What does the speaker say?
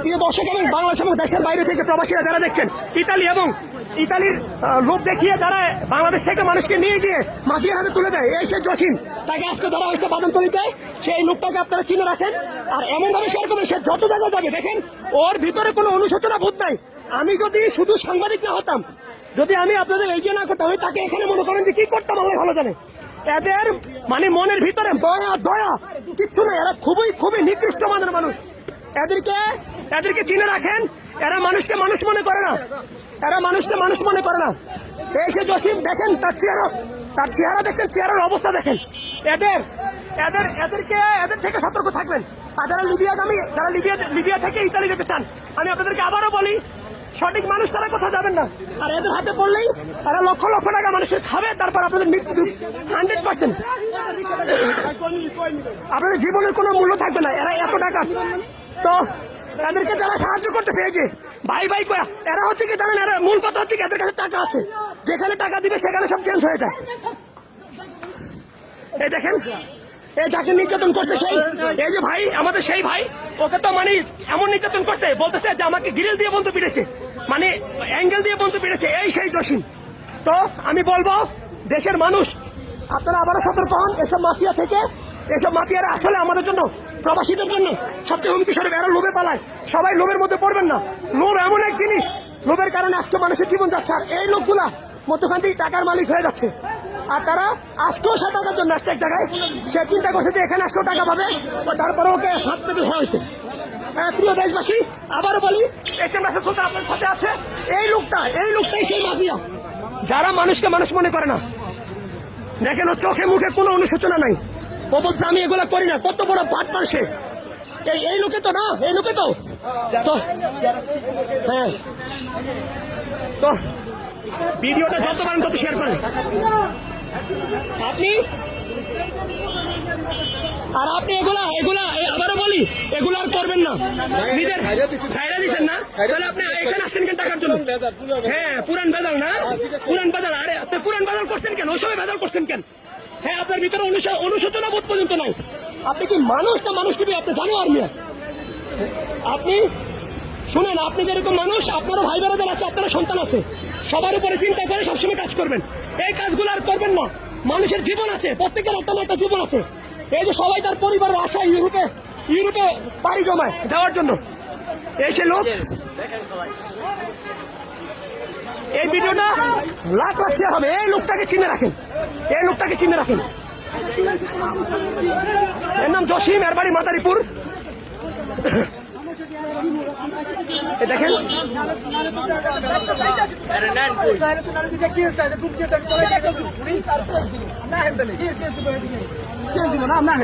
প্রিয় দর্শক, এবং বাংলাদেশ এবং দেশের বাইরে থেকে প্রবাসীরা যারা দেখছেন, ইতালি এবং ইতালির লোক দেখিয়ে তারা বাংলাদেশ থেকে মানুষকে নিয়ে গিয়ে মাফিয়ার হাতে তুলে দেয়, এই সে জসিম তাকে আজকে ধরা হয়েছে বাদামতলিতে সেই লোকটাকে আপনারা চিনে রাখেন। আর এমন ভাবে শেয়ার করবেন, সে যত জায়গায় যাবে, দেখেন, ওর ভিতরে কোনো অনুশোচনা বোধ নাই। আমি যদি শুধু সাংবাদিক না হতাম, যদি আমি আপনাদের এই যে না করতাম, আমি তাকে এখানে মনে করেন যে কি করতাম, আল্লাহ ভালো জানে। এদের মানে মনের ভিতরে দয়া দয়া, কিচ্ছু নেই। এরা খুবই খুবই নিকৃষ্ট মানের মানুষ। এদেরকে এদেরকে চিনে রাখেন। এরা মানুষকে মানুষ মনে করে না। এরা মানুষকে মানুষ মনে করে না। এই সে জসিম, দেখেন তার চেহারা। তার চেহারা দেখেন, চেহারার অবস্থা দেখেন। এদের এদের, এদেরকে, এদের থেকে সতর্ক থাকবেন। আর যারা লিবিয়াগামী, যারা লিবিয়া লিবিয়া থেকে ইতালি যেতে চান, আমি আপনাদেরকে আবারও বলি, সঠিক মানুষ তারা কোথাও যাবেন না। আর এদের হাতে পড়লেই তারা লক্ষ লক্ষ টাকা মানুষের খাবে, তারপর আপনাদের মৃত্যু হান্ড্রেড পার্সেন্ট আপনাদের জীবনের কোনো মূল্য থাকবে না এরা এত টাকা এদেরকে যারা সাহায্য করতেছে, এই ভাই ভাই কয়া, এরা হচ্ছে কি জানেন, এরা মূল কথা হচ্ছে কি, এদের কাছে টাকা আছে। যেখানে টাকা দিবে, সেখানে সব চেঞ্জ হয়ে যায়। এই দেখেন, এই যাকে নির্যাতন করছে সেই, এই যে ভাই, আমাদের সেই ভাই, ওকে তো মানে এমন নির্যাতন করছে, বলতেছে যে আমাকে গ্রিল দিয়ে বন্ধু পিটেছে মানে অ্যাঙ্গেল দিয়ে বন্ধু পিটেছে এই সেই জসিম। তো আমি বলব, দেশের মানুষ, আপনারা আবারও সতর্ক হন, এসব মাফিয়া থেকে, এসব মাফিয়ারা আসলে আমাদের জন্য প্রবাসীদের জন্য সবচেয়ে হুমকি স্বরূপ এরা লোভে পালায়। সবাই লোভের মধ্যে পড়বেন না। লোভ এমন এক জিনিস। লোভের কারণে আজকে মানুষের জীবন যাচ্ছে। আর এই লোকগুলা মধ্যখান থেকে টাকার মালিক হয়ে যাচ্ছে। আর তারা আজকেও সে টাকার জন্য আসছে এক জায়গায়। সে চিন্তা করছে যে এখানে আজকেও টাকা পাবে। তারপরে ওকে হাত পেতে হয়েছে। হ্যাঁ, প্রিয় দেশবাসী আবারও বলি এস এম রাসেল সুলতান আপনার সাথে আছে এই লোকটা এই লোকটাই সেই মাফিয়া। যারা মানুষকে মানুষ মনে করে না দেখেন চোখে মুখে কোনো অনুশোচনা নাই। ও বলছে আমি এগুলা করি না, কত বড় পাট সে এই লোকে তো না, এই লোকে তো। হ্যাঁ। তো, ভিডিওটা যত পারেন তত শেয়ার করেন। আপনি? আর আপনি এগুলা এগুলা আবারও বলি, এগুলা আর করবেন না। নিজের ছাইরা দিচ্ছেন না? তাহলে আপনি এখানে আসছেন কেন টাকার জন্য? হ্যাঁ পুরান বেজাল না? পুরান বেজাল, আরে, আপনি পুরান বেজাল করছেন কেন? ওই সময় বেজাল করছেন কেন? ভিতরে অনুশো- অনুশোচনা বোধ পর্যন্ত নাই। আপনি কি মানুষ না মানুষ কি আপনি জানো আর আপনি শুনেন, আপনি যেরকম মানুষ, আপনারও ভাই বেড়াদের আছে, আপনারও সন্তান আছে। সবার উপরে চিন্তা করে সবসময় কাজ করবেন। এই কাজগুলো আর করবেন না। মানুষের জীবন আছে, প্রত্যেকের একটা একটা জীবন আছে। এই যে সবাই তার পরিবারের আশা ইউরোপে ইউরোপে পাড়ি জমায় যাওয়ার জন্য। এই সে লোক, এই ভিডিওটা লাখ লাখ হবে। এই লোকটাকে চিনে রাখেন। এই লোকটাকে চিনে রাখেন। এর নাম জসিম এর বাড়ি মাদারীপুর। দেখেন। না